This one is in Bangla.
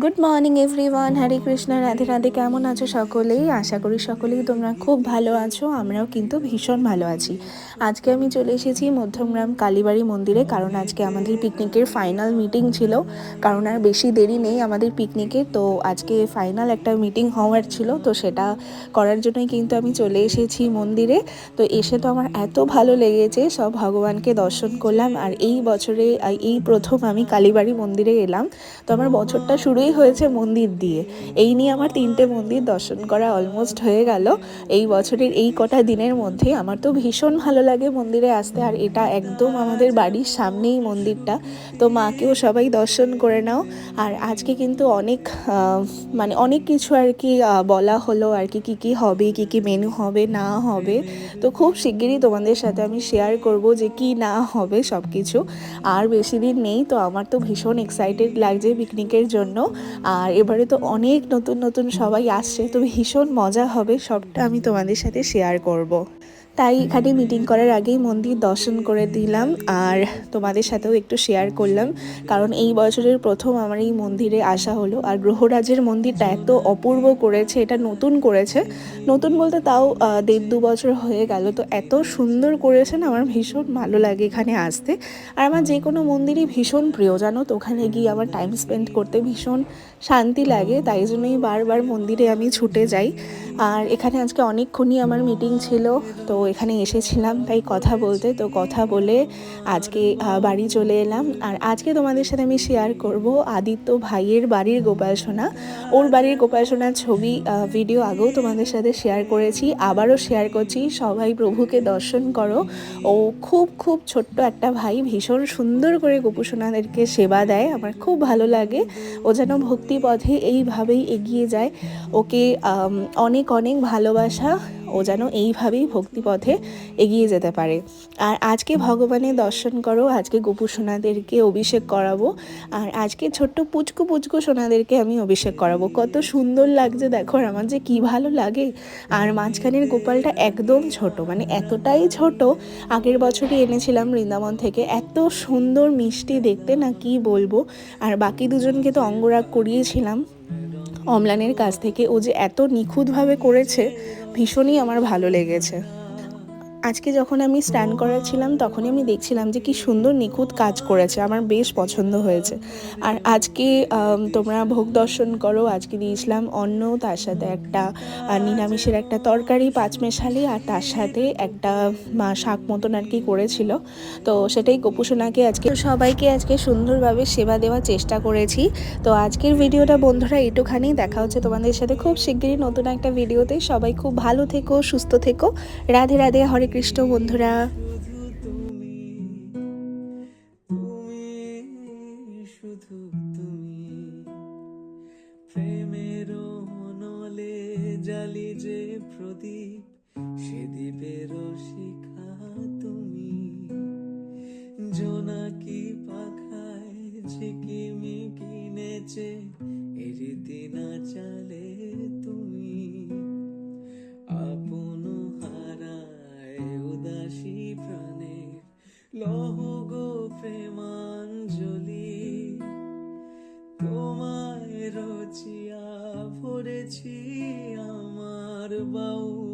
Good morning everyone Hare Krishna Radhe Radhe কেমন আছো সকলেই? আশা করি সকলেই তোমরা খুব ভালো আছো। আমরাও কিন্তু ভীষণ ভালো আছি। আজকে আমি চলে এসেছি মধ্যমগ্রাম কালীবাড়ি মন্দিরে, কারণ আজকে আমাদের পিকনিকের ফাইনাল মিটিং ছিল, কারণ আর বেশি দেরি নেই আমাদের পিকনিকে তো আজকে ফাইনাল একটা মিটিং হওয়ার ছিল, তো সেটা করার জন্যই কিন্তু আমি চলে এসেছি মন্দিরে। তো এসে তো আমার এত ভালো লেগেছে, সব ভগবানকে দর্শন করলাম। আর এই বছরে, এই প্রথম আমি কালীবাড়ি মন্দিরে এলাম। তো আমার বছরটা শুরুই হয়েছে মন্দির দিয়ে। এই নিয়ে আমার তিনটে মন্দির দর্শন করা অলমোস্ট হয়ে গেল। এই বছরের এই কটা দিনের মধ্যে আমার তো ভীষণ ভালো লাগে মন্দিরে আসতে, আর এটা একদম আমাদের বাড়ির সামনেই মন্দিরটা। তো মাকেও সবাই দর্শন করে নাও। আর আজকে কিন্তু অনেক মানে অনেক কিছু আর কি বলা হলো আর কি, কী কী হবে, কী কী মেনু হবে, না হবে। তো খুব শিগগিরই তোমাদের সাথে আমি শেয়ার করব যে কি না হবে সব কিছু আর বেশি দিন নেই, তো আমার তো ভীষণ এক্সাইটেড লাগছে পিকনিকের জন্য। আর এবারে তো অনেক নতুন নতুন সবাই আসছে, তো ভীষণ মজা হবে সবটা আমি তোমাদের সাথে শেয়ার করব। তাই এখানে মিটিং করার আগেই মন্দির দর্শন করে দিলাম আর তোমাদের সাথেও একটু শেয়ার করলাম। কারণ এই বছরের প্রথম আমার এই মন্দিরে আসা হলো আর গ্রহরাজের মন্দিরটা এত অপূর্ব করেছে, এটা নতুন করেছে। নতুন বলতে তাও দেড় দু বছর হয়ে গেল। তো এত সুন্দর করেছে না, আমার ভীষণ ভালো লাগে এখানে আসতে। আর আমার যে কোনো মন্দিরই ভীষণ প্রিয়, জানো তো? ওখানে গিয়ে আমার টাইম স্পেন্ড করতে ভীষণ শান্তি লাগে। তাই জন্যই বারবার মন্দিরে আমি ছুটে যাই। আর এখানে আজকে অনেকক্ষণই আমার মিটিং ছিল তো এখানে এসেছিলাম তাই কথা বলতে তো কথা বলে আজকে বাড়ি চলে এলাম। আর আজকে তোমাদের সাথে আমি শেয়ার করব আদিত্য ভাইয়ের বাড়ির গোপাল সোনা। ওর বাড়ির গোপাল সোনার ছবি ভিডিও আগেও তোমাদের সাথে শেয়ার করেছি আবারও শেয়ার করছি। সবাই প্রভুকে দর্শন করো। ও খুব খুব ছোট্ট একটা ভাই ভীষণ সুন্দর করে গোপু সোনাদেরকে সেবা দেয় আমার খুব ভালো লাগে। ও যেন ভক্তি পথে এইভাবেই এগিয়ে যায়। ওকে আম, অনেক অনেক ভালোবাসা ও যেন এইভাবেই ভক্তিপথে এগিয়ে যেতে পারে। আর আজকে ভগবানের দর্শন করো, আজকে গোপু সোনাদেরকে অভিষেক করাবো, আর আজকে ছোট্ট পুচকু পুচকু সোনাদেরকে আমি অভিষেক করাবো। কত সুন্দর লাগছে দেখো আমার যে কি ভালো লাগে। আর মাঝখানের গোপালটা একদম ছোট মানে এতটাই ছোট। আগের বছরই এনেছিলাম বৃন্দাবন থেকে, এত সুন্দর মিষ্টি দেখতে না কি বলব। আর বাকি দুজনকে তো অঙ্গরাগ করিয়েছিলাম। অমলানের কাছ থেকে ও যে এত নিখুঁতভাবে করেছে ভীষণই আমার ভালো লেগেছে। আজকে যখন আমি স্ট্যান্ড করাচ্ছিলাম তখনই আমি দেখছিলাম যে কি সুন্দর নিখুঁত কাজ করেছে। আমার বেশ পছন্দ হয়েছে। আর আজকে তোমরা ভোগ দর্শন করো। আজকে দিয়েছিলাম অন্ন, তার সাথে একটা নিরামিষের একটা তরকারি, পাঁচমেশালি, আর তার সাথে একটা, মা, শাক মতন আর কি করেছিল। তো সেটাই গোপুসোনাকে আজকে সবাইকে আজকে সুন্দরভাবে সেবা দেওয়ার চেষ্টা করেছি। তো আজকের ভিডিওটা বন্ধুরা একটুখানি দেখা হচ্ছে তোমাদের সাথে খুব শিগগিরই নতুন একটা ভিডিওতে। সবাই খুব ভালো থেকো, সুস্থ থেকো। রাধে রাধে, হরে কৃষ্ণ বন্ধুরা। শুধু তুমি প্রেমের নলে জালি যে প্রদীপ শিখা তুমি জোনাকি পাখায় এরিতি না চালে তুমি রচিয়া ভরেছি আমার বাউ